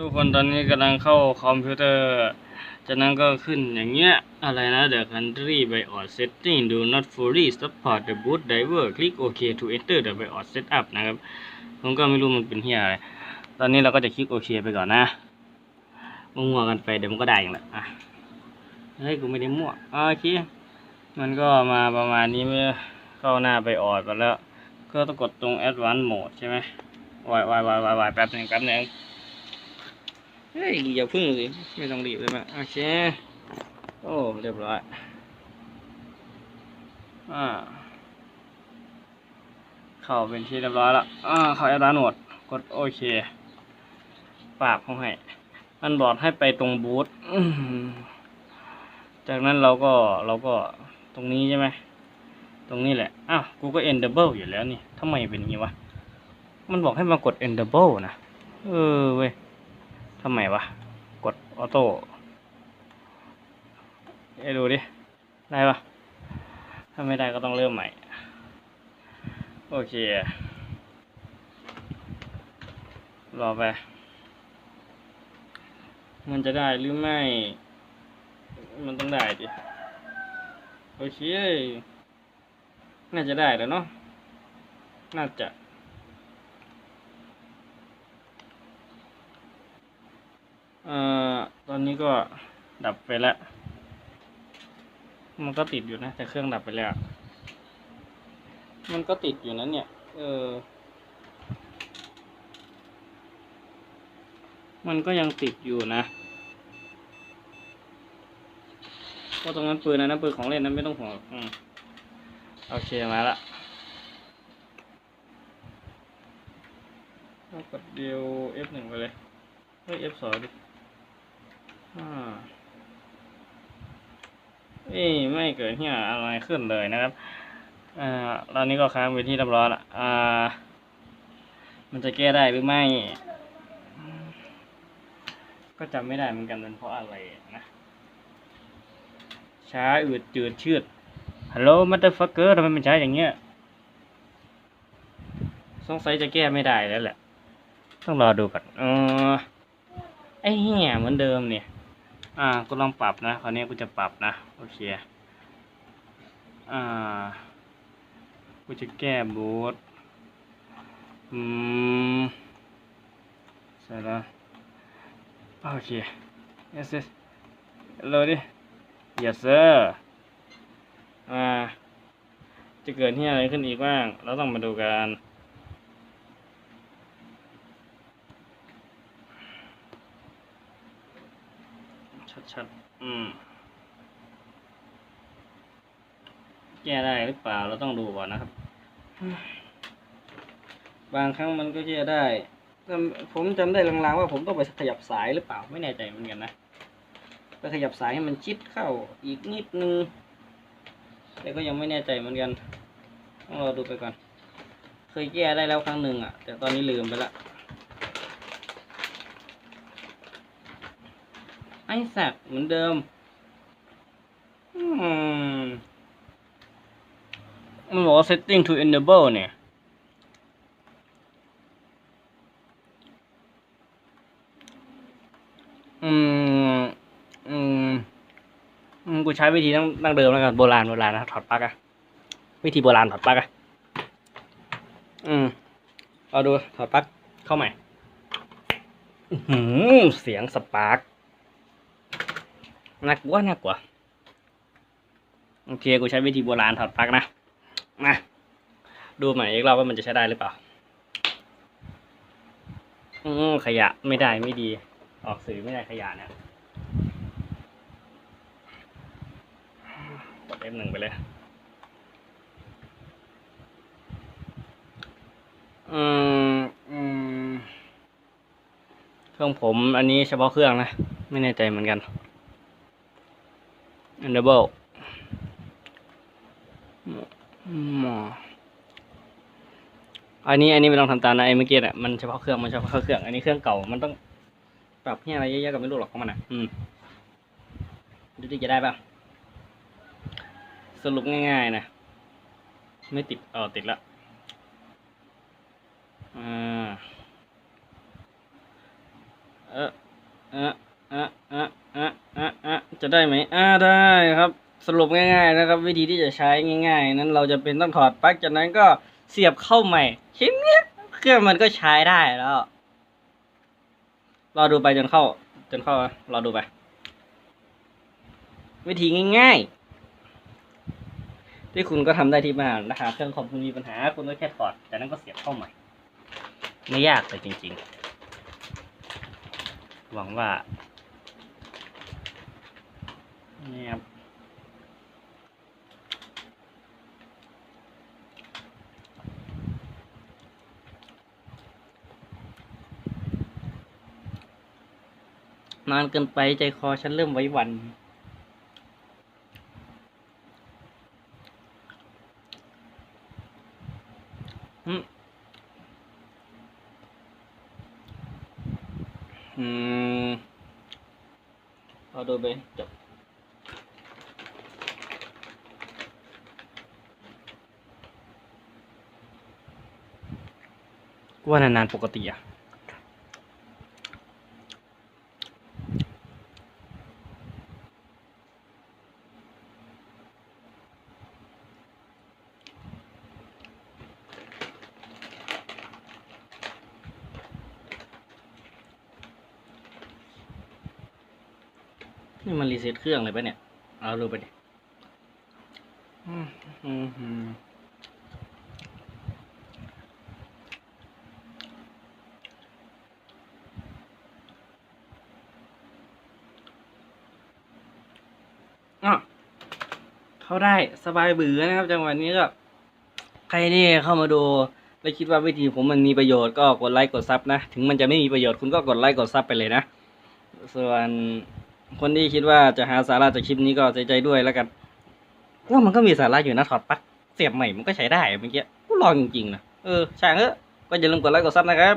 ทุกคนตอนนี้กำลังเข้าคอมพิวเตอร์ จากนั้นก็ขึ้นอย่างเงี้ย อะไรนะ The country BIOS setting do not fully support the boot driver click OK to enter the BIOS setup นะครับ ผมก็ไม่รู้มันเป็นเฮียอะไร ตอนนี้เราก็จะคลิกโอเคไปก่อนนะมั่วๆกันไปเดี๋ยวมันก็ได้อย่างละอะเฮ้ยกูไม่ได้มั่วอะโอเคมันก็มาประมาณนี้เมื่อเข้าหน้าไปออดไปแล้ว ก็ต้องกดตรง advanced mode ใช่ไหมวายวายวายวายวายแป๊บหนึ่งแป๊บหนึง เฮ้ยอย่าพึ่งสิไม่ต้องรีบเลยมั้ยโอเคโอ้เรียบร้อยอ่าเข้าเป็นที่เรียบร้อยแล้วอ่าเข้าแอดวานโหมดกดโอเค ปาบเขาให้มันบอกให้ไปตรงบูธจากนั้นเราก็เราก็ตรงนี้ใช่ไหมตรงนี้แหละ อ้าว กูก็ enable อยู่แล้วนี่ทำไมเป็นอย่างนี้วะ มันบอกให้มากด enable นะ เออเว้ย ทำไมวะ กดออโต้เอ้ดูดิ ได้ปะถ้าไม่ได้ก็ต้องเริ่มใหม่ โอเค รอไป มันจะได้หรือไม่ มันต้องได้ดิ โอเค น่าจะได้แล้วเนาะ น่าจะ เอ่อตอนนี้ก็ดับไปแล้ว มันก็ติดอยู่นะ แต่เครื่องดับไปแล้ว มันก็ติดอยู่นะเนี่ย เออ มันก็ยังติดอยู่นะเพราะตรงนั้นปืนนะนะปืนของเล่นนั้นไม่ต้องห่วงอืมโอเคมาละกดเดียว F1 ไปเลย เฮ้ย F2 ดิ อ่ไม่เกิดเหี้ยอะไรขึ้นเลยนะครับ อ่าตอนนี้ก็ค้างไปที่เรียบร้อยละอ่า มันจะแก้ได้หรือไม่ ก็จำไม่ได้เหมือนกันเป็นเพราะอะไรนะ ช้าอืดจืดชืดฮัลโหลมัตเตอร์ฟักเกอร์ทำไมมันช้าอย่างเงี้ย สงสัยจะแก้ไม่ได้แล้วแหละ ต้องรอดูก่อนเออไอ้เหี้ยเหมือนเดิมเนี่ย อ่ากูลองปรับนะคราวนี้กูจะปรับนะโอเคอ่ากูจะแก้บูทอืมใช่แล้วโอเค yes yes โหลดดิ yes sir อ่าจะเกิดที่อะไรขึ้นอีกบ้าง เราต้องมาดูกัน ชัดๆ อืม แก้ได้หรือเปล่า เราต้องดูก่อนนะครับ บางครั้งมันก็แก้ได้ ผมจำได้ลางๆว่าผมต้องไปขยับสายหรือเปล่า ไม่แน่ใจเหมือนกันนะ ไปขยับสายให้มันชิดเข้าอีกนิดนึง แต่ก็ยังไม่แน่ใจเหมือนกัน ต้องรอดูไปก่อน เคยแก้ได้แล้วครั้งหนึ่งอะ แต่ตอนนี้ลืมไปละ ไอ้สัตว์เหมือนเดิมอืมมันบอกว่า setting to enable เนี่ย อืม อืมอืมกูใช้วิธีตั้งตั้งเดิมแล้วกัน โบราณ โบราณนะ ถอดปลั๊กอะวิธีโบราณถอดปลั๊กอะอืมเอาดู ถอดปลั๊กเข้าใหม่หือเสียงสปาร์ก น่ากลัวน่ากลัวโอเคกูใช้วิธีโบราณถอดปลั๊กนะมาดูใหม่อีกรอบว่ามันจะใช้ได้หรือเปล่าอืขยะไม่ได้ไม่ดี ออกสื่อไม่ได้ขยะเนี่ยกด F หนึ่งไปเลยอืมอืมเครื่องผมอันนี้เฉพาะเครื่องนะ ไม่แน่ใจเหมือนกัน Enable อืมอันนี้อันนี้ไม่ต้องทำตามนะไอ้เมื่อกี้น่ะมันเฉพาะเครื่องมันเฉพาะเครื่องอันนี้เครื่องเก่ามันต้องปรับที่ยอะไรเยอะๆก็ไม่รู้หรอกของมันอะ อืมดูดิจะได้ป่ะสรุปง่ายๆนะไม่ติดเออติดละอ่าเออเออ ออเออเออเออเออจะได้ไหมอ่าได้ครับ สรุปง่าย ๆ นะครับ วิธีที่จะใช้ง่าย ๆ นั้นเราจะเป็นต้องถอดปลั๊กจากนั้นก็เสียบเข้าใหม่แค่เนี้ยเครื่องมันก็ใช้ได้แล้วรอดูไปจนเข้า จนเข้ารอดูไป วิธีง่ายๆ ที่คุณก็ทำได้ที่บ้านนะหากเครื่องคอมคุณมีปัญหา คุณก็แค่ถอดจากนั้นก็เสียบเข้าใหม่ ไม่ยากเลยจริง ๆ หวังว่า นี่ครับนานเกินไปใจคอฉันเริ่มไว้หวัน อืมอืมเอาดูไปจบ กว่านานๆปกติอะนี่มันรีเซ็ตเครื่องเลยปะเนี่ย เอาดูไปดิอืมอืมอืมอะ เข้าได้สบายเบือนะครับ จังหวะนี้ก็ ใครที่เข้ามาดูแล้วคิดว่าวิธีผมมันมีประโยชน์ก็กดไลค์กดซับนะ ถึงมันจะไม่มีประโยชน์คุณก็กดไลค์กดซับไปเลยนะ ส่วนคนที่คิดว่าจะหาสาระจากคลิปนี้ก็ใจใจด้วยแล้วกันว่ามันก็มีสาระอยู่นะถอดปลั๊กเสียบใหม่มันก็ใช้ได้เมื่อกี้กูลองจริงๆนะเออช่างเถอะก็อย่าลืมกดไลค์กดซับนะครับ